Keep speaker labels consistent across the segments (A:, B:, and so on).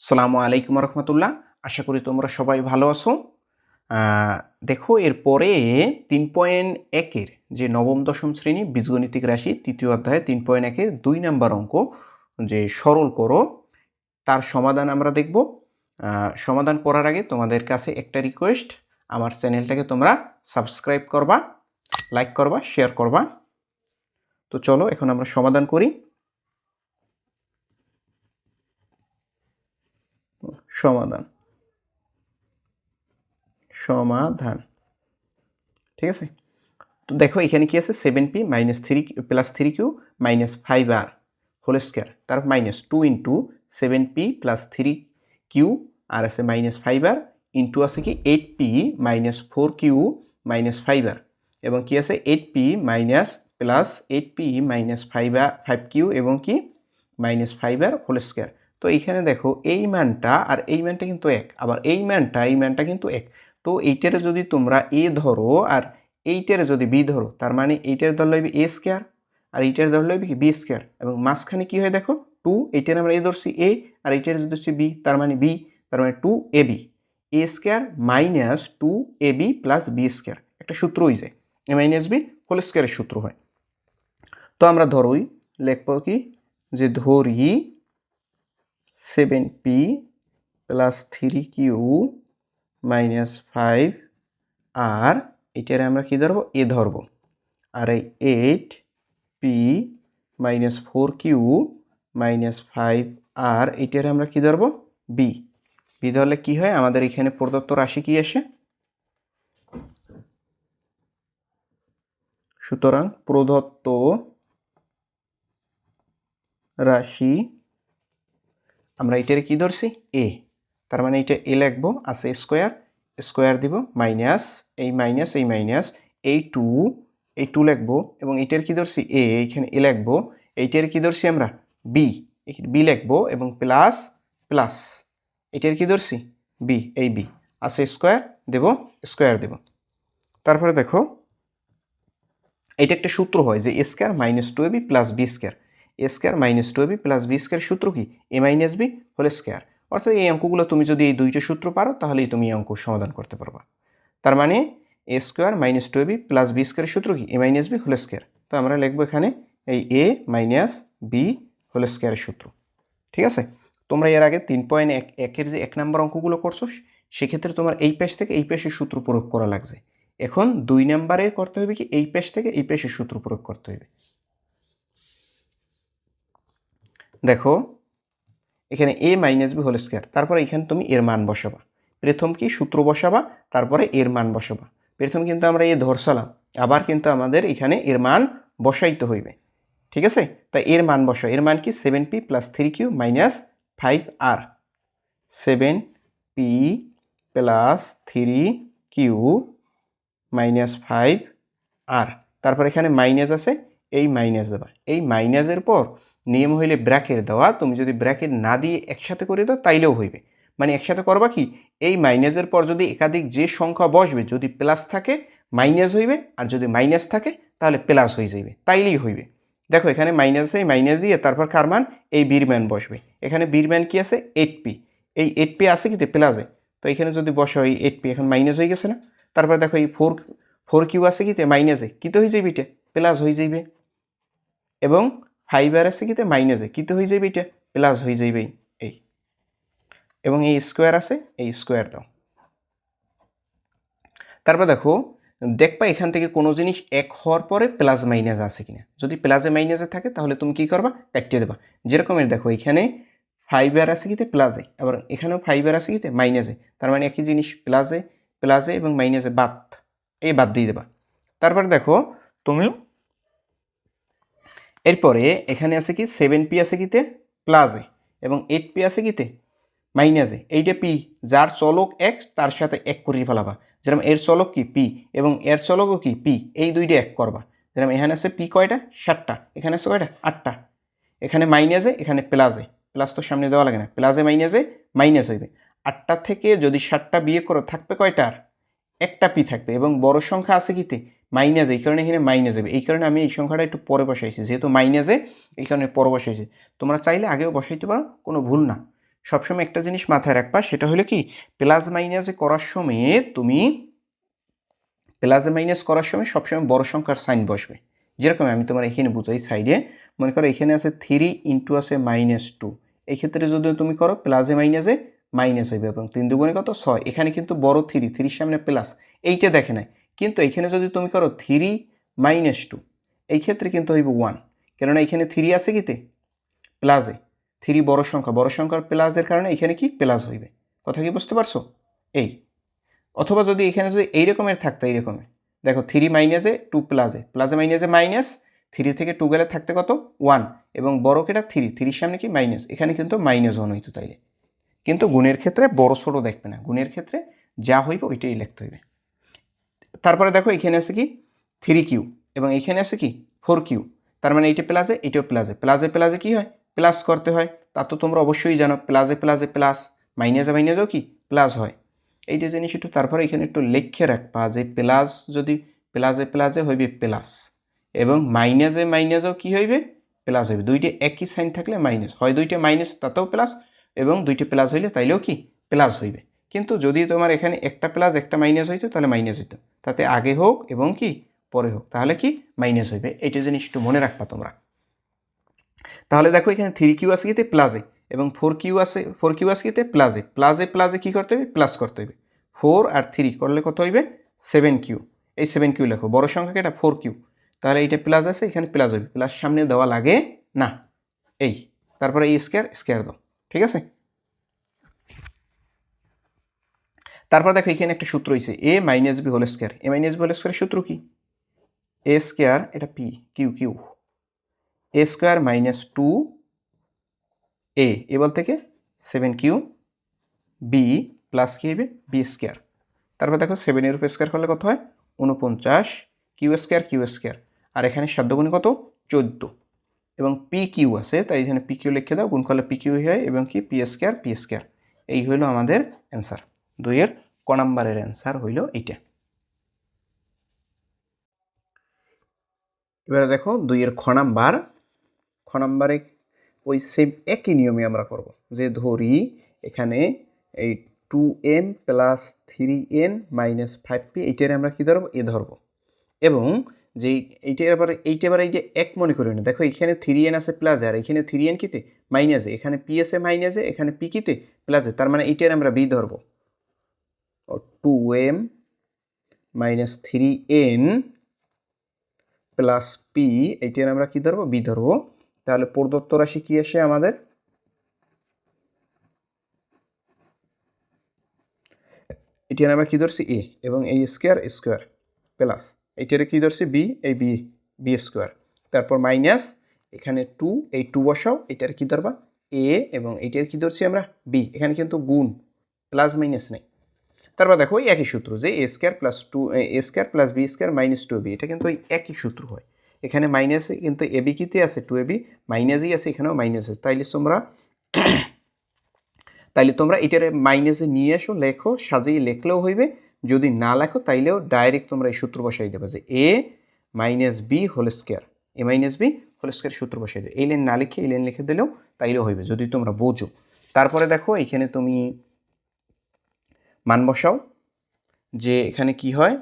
A: সালামু আলাইকুম রহমতুল্লাহ। আশা করি তোমরা সবাই ভালো আছো। দেখো, এরপরে তিন পয়েন্ট একের যে নবম, দশম শ্রেণি বীজগণিতিক রাশি তৃতীয় অধ্যায়ে তিন পয়েন্ট একের দুই নাম্বার অঙ্ক যে সরল করো, তার সমাধান আমরা দেখব। সমাধান করার আগে তোমাদের কাছে একটা রিকোয়েস্ট আমার চ্যানেলটাকে তোমরা সাবস্ক্রাইব করবা লাইক করবা শেয়ার করবা। তো চলো, এখন আমরা সমাধান করি। সমাধান। সমাধান। ঠিক আছে? তো দেখো, এখানে কি আছে? Seven P minus three plus three Q minus five R whole square তার minus two into seven P plus three Q আর আছে মাইনাস ফাইভ আর ইন্টু আছে কি? Eight P minus four Q minus five R এবং কি আছে? Eight P minus plus eight P minus five R five Q এবং কি? Minus five R whole square তো এইখানে দেখো, এই মানটা আর এই মানটা কিন্তু এক, আবার এই মানটা এই মানটা কিন্তু এক। তো এইটারে যদি তোমরা এ ধরো আর এইটারে যদি বি ধরো, তার মানে এইটার ধরলে হবে এ স্কোয়ার আর এইটার ধরলে কি? B square. এবং মাঝখানে কী হয় দেখো? টু, এইটার আমরা এ ধরছি এ আর এইটার যদি ধরছি বি, তার মানে বি, তার মানে two A B. A square minus two A B plus B square. একটা সূত্র হয়ে যায়। এ মাইনাস বি হোল স্কোয়ারের সূত্র হয়। তো আমরা ধরোই, লিখব কি? যে ধরি seven P plus three Q minus five R এটারে আমরা কী ধরবো? এ ধরবো। আর এই eight P minus four Q minus five R এটারে আমরা কী ধরবো? বি বি ধরলে কী হয়? আমাদের এখানে প্রদত্ত রাশি কি আসে? সুতরাং প্রদত্ত রাশি আমরা এটারে কি ধরছি? এ তার মানে এটা এ লিখব, আছে স্কোয়ার স্কোয়ার দিব মাইনাস এই মাইনাস এই মাইনাস এই টু এই টু লিখব, এবং এটার কি ধরছি? এ এইখানে এ লিখব, এইটার কি ধরছি আমরা? বি বি লিখব, এবং প্লাস প্লাস এটার কি ধরছি? বি এই বি আছে স্কোয়ার দেব স্কোয়ার দেব। তারপরে দেখো, এটা একটা সূত্র হয় যে A square minus two A B plus B square A square minus two B plus B square সূত্র কি? A minus B whole square. অর্থাৎ এই অঙ্কগুলো তুমি যদি এই দুইটা সূত্র পারো, তাহলেই তুমি এই অঙ্ক সমাধান করতে পারবা। তার মানে A square minus two B plus B স্কোয়ারের সূত্র কি? A minus B whole square. তো আমরা লিখব এখানে এই এ মাইনাস বি হোল স্কোয়ারের সূত্র। ঠিক আছে? তোমরা এর আগে তিন পয়েন্ট এক, একের যে এক নম্বর অঙ্কগুলো করছ, সেক্ষেত্রে তোমার এই পেশ থেকে এই পেশের সূত্র প্রয়োগ করা লাগছে। এখন দুই নম্বরে করতে হবে কি? এই পেশ থেকে এই পেশের সূত্র প্রয়োগ করতে হবে। দেখো, এখানে A minus B whole square তারপরে এখানে তুমি এর মান বসাবা। প্রথম কি? সূত্র বসাবা, তারপরে এর মান বসাবা। প্রথম কিন্তু আমরা এ ধরসালাম, আবার কিন্তু আমাদের এখানে এর মান বসাইতে হইবে। ঠিক আছে? তাই এর মান বসা এর মান কি? Seven P plus three Q minus five R seven P plus three Q minus five R তারপর এখানে মাইনাস আছে, এই মাইনাস দেবা। এই মাইনাসের পর নিয়ম হইলে ব্র্যাকেট দেওয়া, তুমি যদি ব্র্যাকেট না দিয়ে একসাথে করে দাও, তাইলেও হইবে। মানে একসাথে করবা কি, এই মাইনাসের পর যদি একাধিক যে সংখ্যা বসবে, যদি প্লাস থাকে, মাইনাস হইবে, আর যদি মাইনাস থাকে, তাহলে প্লাস হয়ে যাইবে, তাইলেই হইবে। দেখো, এখানে মাইনাস এই মাইনাস দিয়ে, তারপর কার মান? এই বীর ম্যান বসবে। এখানে বীর ম্যান কি আছে? এইট পি এই এইট পি আছে কি? প্লাসে। তো এখানে যদি বসে এই এইট পি এখন মাইনাস হয়ে গেছে না? তারপর দেখো এই ফোর ফোর কিউ আছে কিতে মাইনাসে। কিতে হয়ে যাবে এটা? প্লাস হয়ে যাইবে। এবং ফাইভ আর আছে কিতে মাইনাসে কিতে হয়ে যাবে এটা? প্লাস হয়ে যাইবে এই। এবং এই স্কোয়ার আছে, এই স্কোয়ার দাও। তারপর দেখো, দেখবা এখান থেকে কোনো জিনিস এক হওয়ার পরে প্লাস মাইনাস আছে কিনা। যদি প্লাসে মাইনাসে থাকে, তাহলে তুমি কি করবা? কাটিয়ে দেবা। যেরকমের দেখো, এখানে ফাইবার আছে কিতে প্লাসে আবার এখানেও ফাইবার আছে কিতে মাইনাসে তার মানে একই জিনিস, প্লাসে প্লাসে এবং মাইনাসে বাদ। এই বাদ দিয়ে দেবা। তারপরে দেখো তুমি এরপরে এখানে আছে কি? সেভেন পি আছে কিতে? প্লাসে এবং এইট পি আছে কিতে? মাইনাসে এইটা পি যার চলক এক, তার সাথে এক করে ফেলাবা। যেরকম এর চলক কি? পি এবং এর চলকও কি? পি এই দুইটা এক করবা। যেরকম এখানে আছে পি কয়টা? সাতটা। এখানে আছে কয়টা? আটটা। এখানে মাইনাসে এখানে প্লাসে প্লাস তো সামনে দেওয়া লাগে না। প্লাসে মাইনাসে মাইনাস হইবে। আটটা থেকে যদি সাতটা বিয়ে করো, থাকবে কয়টা আর একটা পি থাকবে। এবং বড় সংখ্যা আছে কিতে? মাইনাস, এই কারণে এখানে মাইনাস হবে। এই কারণে আমি এই সংখ্যাটা একটু পরে বসাইছি। যেহেতু মাইনাসে, এই কারণে পরে বসাইছি। তোমরা চাইলে আগেও বসাইতে পারো, কোনো ভুল না। সবসময় একটা জিনিস মাথায় রাখবা, সেটা হলো কি? প্লাস মাইনাসে করার সময় তুমি, প্লাসে মাইনাস করার সময় সবসময় বড় সংখ্যার সাইন বসবে। যেরকম আমি তোমার এখানে বুঝাই সাইডে, মনে করো এখানে আছে থ্রি ইন্টু আছে মাইনাস টু। এই ক্ষেত্রে যদি তুমি করো, প্লাসে মাইনাসে মাইনাস হইবে এবং তিন দুগুণে কত? ছয়। এখানে কিন্তু বড় থ্রি, থ্রির সামনে প্লাস। এইটা দেখে নাই। কিন্তু এখানে যদি তুমি করো থ্রি মাইনাস টু এই ক্ষেত্রে কিন্তু হইব ওয়ান কেননা এখানে থ্রি আছে কিতে? প্লাসে থ্রি বড় সংখ্যা। বড় সংখ্যার প্লাসের কারণে এখানে কি? প্লাস হইবে। কথা কি বুঝতে পারছ? এই। অথবা যদি এখানে যদি এই রকমের থাকতো, এই রকমের। দেখো থ্রি মাইনাসে টু প্লাসে প্লাসে মাইনাসে মাইনাস থ্রি থেকে টু গেলে থাকতে কত? ওয়ান এবং বড় কেটা থ্রি থ্রির সামনে কি? মাইনাস এখানে কিন্তু মাইনাস ওয়ান হইতো তাইলে। কিন্তু গুণের ক্ষেত্রে বড় ছোটো দেখবে না। গুণের ক্ষেত্রে যা হইব ওইটাই লিখতে হইবে। তারপরে দেখো এখানে আছে কি? থ্রি কিউ এবং এখানে আছে কি? ফোর কিউ তার মানে এইটা প্লাসে এইটাও প্লাসে প্লাসে প্লাসে কি হয়? প্লাস করতে হয়। তা তো তোমরা অবশ্যই জানো প্লাসে প্লাসে প্লাস মাইনাসে মাইনাসেও কি? প্লাস হয়। এইটা জিনিস একটু তারপরে এখানে একটু লেখে রাখবা যে প্লাস যদি প্লাসে প্লাসে হইবে প্লাস এবং মাইনাসে মাইনাসেও কি হইবে? প্লাস হইবে। দুইটা একই সাইন থাকলে মাইনাস হয় দুইটা মাইনাস তাতেও প্লাস এবং দুইটা প্লাস হইলে তাইলেও কি? প্লাস হইবে। কিন্তু যদি তোমার এখানে একটা প্লাস একটা মাইনাস হইতো, তাহলে মাইনাস হইতো। তাতে আগে হোক এবং কি, পরে হোক। তাহলে কি? মাইনাস হইবে। এইটা জিনিস একটু মনে রাখবা তোমরা। তাহলে দেখো এখানে থ্রি কিউ আছে কিতে? প্লাসে এবং ফোর কিউ আছে ফোর কিউ আছে কিতে? প্লাসে প্লাসে প্লাসে কী করতে হবে প্লাস করতে হবে ফোর আর থ্রি করলে কত হইবে? সেভেন কিউ এই সেভেন কিউ লেখো। বড় সংখ্যাকে এটা? ফোর কিউ তাহলে এইটা প্লাস আছে, এখানে প্লাস হবে প্লাস সামনে দেওয়া লাগে না। এই। তারপরে এই স্কোয়ার স্কোয়ার দাও। ঠিক আছে? তারপর দেখো এখানে একটা সূত্র হয়েছে A minus B whole square A minus B whole স্কোয়ারের সূত্র কি? এ স্কোয়ার এটা P Q Q A square minus two A এবার থেকে সেভেন কিউ বি প্লাস কি হবে? বি স্কোয়ার তারপর দেখো সেভেনের উপর স্কোয়ার করলে কত হয়? উনপঞ্চাশ কিউ স্কোয়ার কিউ স্কোয়ার আর এখানে সাধ্যগুণে কত? চোদ্দ। এবং পি কিউ আছে, তাই এখানে পি কিউ লিখে দাও, গুণ করলে পি কিউ হয় এবং কি? পি স্কোয়ার পি স্কোয়ার এই হলো আমাদের অ্যান্সার দুইয়ের ক নাম্বারের অ্যান্সার হইল এইটা। এবারে দেখো দুইয়ের খ নাম্বার। খ নাম্বারে ওই সেম একই নিয়মে আমরা করব। যে ধরি এখানে এই two N plus three N minus five P এইটারে আমরা কী ধরবো? এ ধরবো। এবং যে এইটা এবার এইটা এবার এই যে এক মনে করি না। দেখো এখানে থ্রি এন আছে প্লাসে আর, এখানে থ্রি এন কিতে? মাইনাসে এখানে পি এসে মাইনাসে এখানে পি কিতে? প্লাসে তার মানে এইটার আমরা বি ধরবো। Two M minus three N plus P এইটার আমরা কী ধরবো? বি ধরবো। তাহলে প্রদত্ত রাশি কী আসে আমাদের? এটার আমরা কী ধরছি? এ এবং এই স্কোয়ার স্কোয়ার প্লাস এইটারে কী ধরছি? বি এই বি বি স্কোয়ার তারপর মাইনাস এখানে টু এই টু বসাও, এটার কী ধরবা? এ এবং এইটার কী ধরছি আমরা? বি এখানে কিন্তু গুণ প্লাস মাইনাস নেই। তারপর দেখো ওই একই সূত্র যে A square plus two A square plus B square minus two B এটা কিন্তু একই সূত্র হয়। এখানে মাইনাসে কিন্তু এ বি কিতে আছে? টু এ বি মাইনাসই আছে, এখানেও মাইনাস আছে। তাইলে তোমরা তাইলে তোমরা এটারে মাইনাসে নিয়ে এসো, লেখো, সাজিয়ে লেখলেও হইবে। যদি না লেখো, তাইলেও ডাইরেক্ট তোমরা এই সূত্র বসাই দেবে যে A minus B whole square A minus B whole square সূত্র বসাই দেবে। এই লাইন না লিখে, এই লাইন লিখে দিলেও তাইলেও হইবে, যদি তোমরা বোঝো। তারপরে দেখো, এখানে তুমি মান বসাও, যে এখানে কি হয়?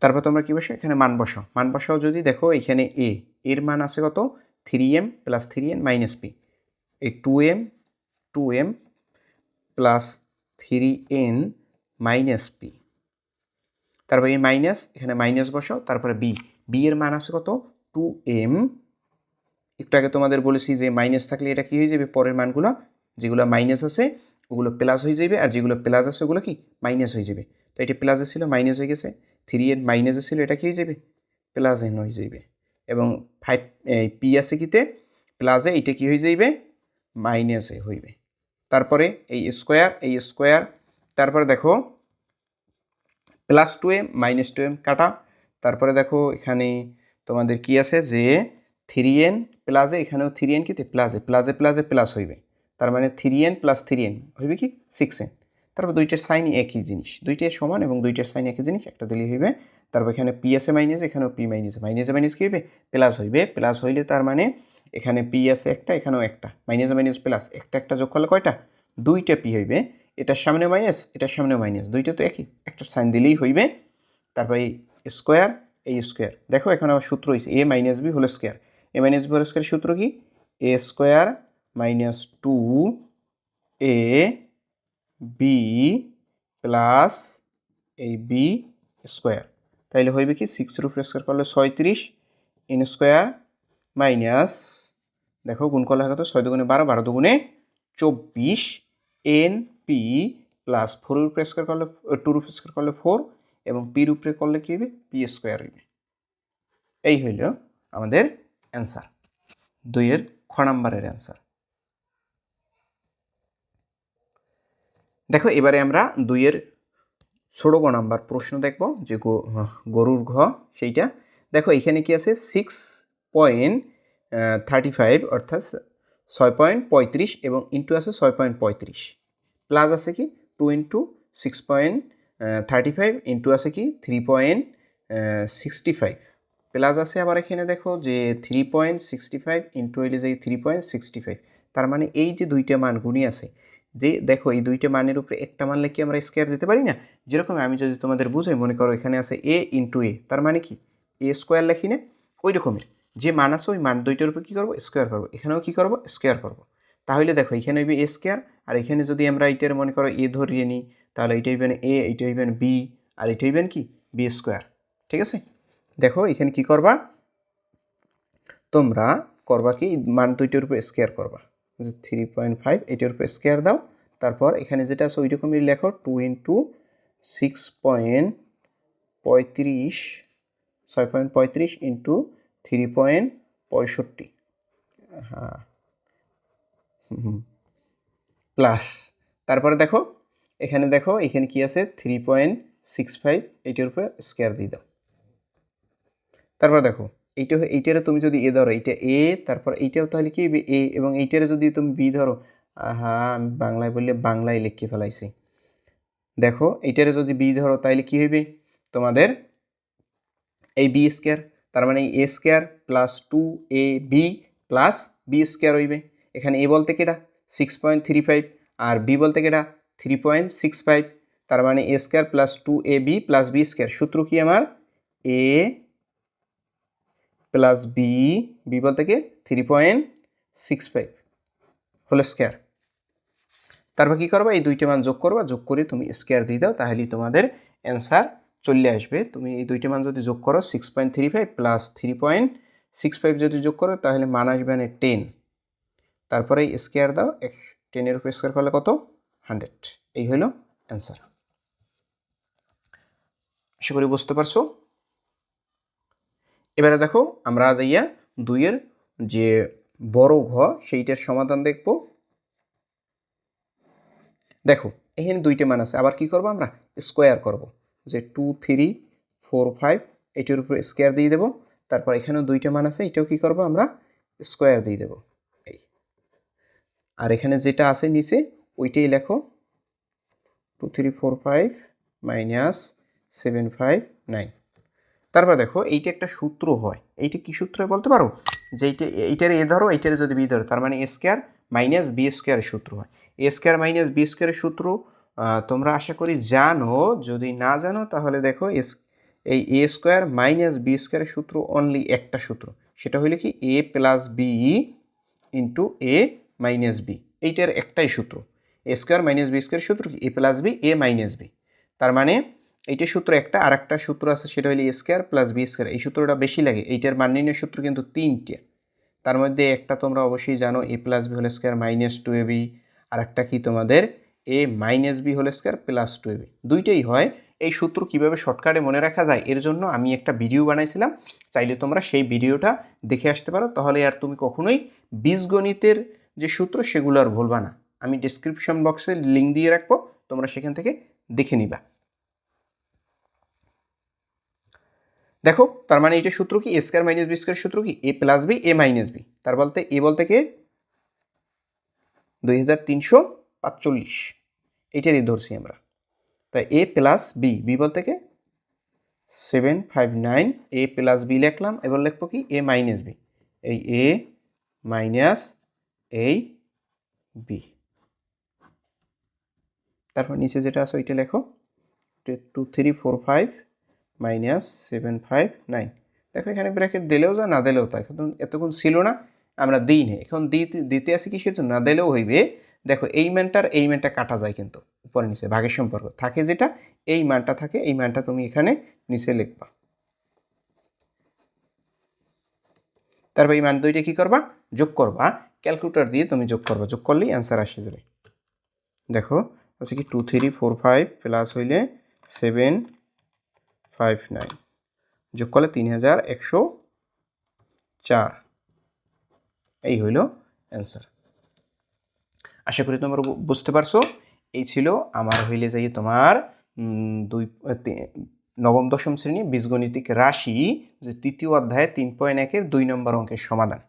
A: তারপর তোমরা কী বসো এখানে মান বসাও। মান বসাও যদি দেখো, এখানে এ এর মান আছে কত? Three M plus three N minus P এই two M two M plus three N minus P তারপর এই মাইনাস এখানে মাইনাস বসাও, তারপরে বি বি এর মান আছে কত? টু এম একটু আগে তোমাদের বলেছি যে মাইনাস থাকলে এটা কী হয়ে যাবে? পরের মানগুলো যেগুলো মাইনাস আছে, ওগুলো প্লাস হয়ে যাবে, আর যেগুলো প্লাস আছে, ওগুলো কি? মাইনাস হয়ে যাবে। তো এটা প্লাসে ছিল মাইনাস হয়ে গেছে। থ্রি এন মাইনাসে ছিল, এটা কি হয়ে যাবে? প্লাস এন হয়ে যাবে। এবং ফাইভ পি আছে কিতে? প্লাসে এইটা কি হয়ে যাইবে? মাইনাসে হইবে। তারপরে এই স্কোয়ার এই স্কোয়ার তারপরে দেখো plus two M minus two M কাটা। তারপরে দেখো, এখানে তোমাদের কি আছে? যে থ্রি এন প্লাসে এখানেও থ্রি এন কিতে প্লাসে প্লাসে প্লাসে প্লাস হইবে। তার মানে three N plus three N হইবে কি? সিক্স এন তারপর দুইটার সাইন একই জিনিস। দুইটাই সমান এবং দুইটার সাইন একই জিনিস একটা দিলেই হইবে। তারপর এখানে পি এসে মাইনাস এখানেও পি মাইনাস মাইনাসে মাইনাস কী হইবে? প্লাস হইবে। প্লাস হইলে তার মানে এখানে পি আছে একটা, এখানেও একটা। মাইনাস মাইনাস প্লাস একটা একটা যোগ করলে কয়টা? দুইটা পি হইবে। এটার সামনে মাইনাস এটার সামনে মাইনাস দুইটা তো একই। একটা সাইন দিলেই হইবে। তারপর এই স্কোয়ার এই স্কোয়ার দেখো এখন আবার সূত্র হয়েছে A minus B whole square A minus B whole square সূত্র কি? A square minus two A B plus এই বি স্কোয়ার তাইলে হইবে কি? সিক্সের উপরে স্কোয়ার করলে ছয়ত্রিশ ইন স্কোয়ার মাইনাস দেখো গুণ করলে হয় কত? ছয় দুগুণে বারো বারো দুগুণে চব্বিশ এন পি প্লাস ফোরের উপরে স্কোয়ার করলে টুর উপরে স্কোয়ার করলে ফোর এবং পির উপরে করলে কী হবে পি স্কোয়ার হইবে। এই হইল আমাদের অ্যান্সার। দুইয়ের খ নাম্বারের অ্যান্সার। দেখো, এবারে আমরা দুইয়ের ষোলো গ নাম্বার প্রশ্ন দেখব, যে গরুর ঘ, সেইটা। দেখো, এখানে কি আছে? সিক্স পয়েন্ট থার্টি ফাইভ অর্থাৎ ছয় পয়েন্ট পঁয়ত্রিশ এবং ইন্টু আছে ছয় পয়েন্ট পঁয়ত্রিশ। প্লাস আছে কি? Two into six point thirty five into আছে কি? Three point sixty five plus আছে আবার এখানে দেখো যে three point sixty five into হইলে যে থ্রি পয়েন্ট সিক্সটি ফাইভ তার মানে এই যে দুইটা মান গুণই আছে। যে দেখো এই দুইটা মানের উপরে একটা মানলে কি আমরা স্কোয়ার দিতে পারি না? যেরকম আমি যদি তোমাদের বুঝাই, মনে করো এখানে আছে এ ইন্টু এ তার মানে কি? এ স্কোয়ার লেখি না? ওই রকমের যে মান আছে ওই মান দুইটার উপর কী করব? স্কোয়ার করব। এখানেও কী করব? স্কোয়ার করব। তাহলে দেখো, এখানে হইবে এ স্কোয়ার আর এখানে যদি আমরা এইটার মনে করো এ ধরিয়ে নিই, তাহলে এইটা হইবেন এ এইটা হইবেন বি আর এটা হইবেন কি? বি স্কোয়ার ঠিক আছে? দেখো, এখানে কি করবা? তোমরা করবা কি? মান দুইটার উপর স্কোয়ার করবা। যে থ্রি পয়েন্ট ফাইভ এটার উপর স্কোয়ার দাও। তারপর এখানে যেটা আছে ওই রকমই লেখো টু ইন্টু সিক্স পয়েন্ট পঁয়ত্রিশ ছয় পয়েন্ট পঁয়ত্রিশ ইন্টু থ্রি পয়েন্ট পঁয়ষট্টি। হ্যাঁ। প্লাস তারপরে দেখো, এখানে দেখো, এখানে কি আছে? থ্রি পয়েন্ট সিক্স ফাইভ এইটার উপরে স্কোয়ার দিয়ে দাও। তারপর দেখো, এইটা এইটারে তুমি যদি এ ধরো, এইটা এ, তারপর এইটাও তাহলে কি এ, এবং এইটারে যদি তুমি বি ধরো, আহা, আমি বাংলায় বললে বাংলায় লিখে ফেলাইছি। দেখো, এইটারে যদি বি ধরো তাহলে কি হইবে? তোমাদের এই বি স্কোয়ার, তার মানে A square plus two A B plus B square হইবে। এখানে এ বলতে কেটা সিক্স পয়েন্ট থ্রি ফাইভ, আর বি বলতে কেটা থ্রি পয়েন্ট সিক্স ফাইভ, তার মানে A square plus two A B plus B square. সূত্র কি আমার? এ প্লাস বি বি বলতে কি? Three point six five whole square তারপর কী করবা? এই দুইটা মান যোগ করবা, যোগ করে তুমি স্কোয়ার দিয়ে দাও, তাহলেই তোমাদের অ্যান্সার চলে আসবে। তুমি এই দুইটা মান যদি যোগ করো six point three five plus three point six five যদি যোগ করো, তাহলে মান আসবে মানে টেন তারপরে স্কোয়ার দাও, এক টেনের উপর স্কোয়ার করলে কত? হান্ড্রেড এই হলো অ্যান্সার আশা করি বুঝতে পারছ? এবারে দেখো আমরা যাইয়া দুইয়ের যে বড় ঘ, সেইটার সমাধান দেখব। দেখো, এখানে দুইটা মান আছে, আবার কি করব আমরা? স্কোয়ার করব। যে টু থ্রি ফোর ফাইভ এটার উপরে স্কোয়ার দিয়ে দেবো। তারপর এখানেও দুইটা মান আছে, এটাও কি করব আমরা? স্কোয়ার দিয়ে দেবো। এই। আর এখানে যেটা আছে নিচে, ওইটাই লেখো। Two three four five minus seven five nine তারপর দেখো, এইটা একটা সূত্র হয়। এইটা কি সূত্র বলতে পারো? যে এইটা, এইটার এ ধরো, এইটার যদি বি ধরো, তার মানে এ স্কোয়ার মাইনাস বি স্কোয়ারের সূত্র হয়। এ স্কোয়ার মাইনাস বি স্কোয়ারের সূত্র তোমরা আশা করি জানো। যদি না জানো, তাহলে দেখো, এস, এই এ স্কোয়ার মাইনাস বি স্কোয়ারের সূত্র অনলি একটা সূত্র। সেটা হইলে কি? A plus B into A minus B. এইটার একটাই সূত্র। A square minus B square সূত্র কি? A plus B, A minus B. তার মানে এইটার সূত্র একটা আর একটা সূত্র আছে সেটা হলো স্কোয়ার প্লাস বি স্কোয়ার এই সূত্রটা বেশি লাগে, এইটার মান নির্ণয়ের সূত্র কিন্তু তিনটে। তার মধ্যে একটা তোমরা অবশ্যই জানো A plus B whole square minus two A B আর একটা কি তোমাদের? A minus B whole square plus two A B দুইটাই হয়। এই সূত্র কীভাবে শর্টকাটে মনে রাখা যায়, এর জন্য আমি একটা ভিডিও বানাইছিলাম। চাইলে তোমরা সেই ভিডিওটা দেখে আসতে পারো। তাহলে আর তুমি কখনোই বীজগণিতের যে সূত্র, সেগুলো আর ভুলবা না। আমি ডিসক্রিপশন বক্সে লিঙ্ক দিয়ে রাখব, তোমরা সেখান থেকে দেখে নিবা। দেখো, তার মানে এটা সূত্র কি? স্কোয়ার মাইনাস বি স্কোয়ার সূত্র কি? A plus B A minus B তার বলতে এ বলতে কে? দুই হাজার তিনশো পাঁচচল্লিশ। এইটারই ধরছি আমরা। তাই এ প্লাস বি বি বলতে কে? Seven five nine A plus B লিখলাম, এবার লিখব কি? এ মাইনাস বি এই এ মাইনাস এই বি তারপর নিচে যেটা আছে, ওইটা লেখো। Two three four five minus seven five nine দেখো এখানে ব্র্যাকেট দিলেও যা না দিলেও তা এখন এতক্ষণ ছিল না, আমরা দিই নি এখন দিতে দিতে আসি কিসের জন্য? না দিলেও হইবে। দেখো এই ম্যানটার এই ম্যানটা কাটা যায় কিন্তু উপরে নিচে, ভাগের সম্পর্ক। থাকে যেটা, এই মানটা থাকে, এই মানটা তুমি এখানে নিচে লিখবা। তারপর এই মান দুইটা কী করবা? যোগ করবা। ক্যালকুলেটর দিয়ে তুমি যোগ করবা। যোগ করলেই অ্যান্সার আসে যাবে। দেখো, আছে কি two three four five plus হইলে সেভেন ফাইভ নাইন যোগ করলে তিন হাজার একশো চার। এই হইল অ্যান্সার আশা করি তোমরা বুঝতে পারছ। এই ছিল আমার হইলে যাই তোমার দুই নবম দশম শ্রেণি বীজগণিতিক রাশি, যে তৃতীয় অধ্যায়ে তিন পয়েন্ট একের দুই নম্বর অঙ্কের সমাধান।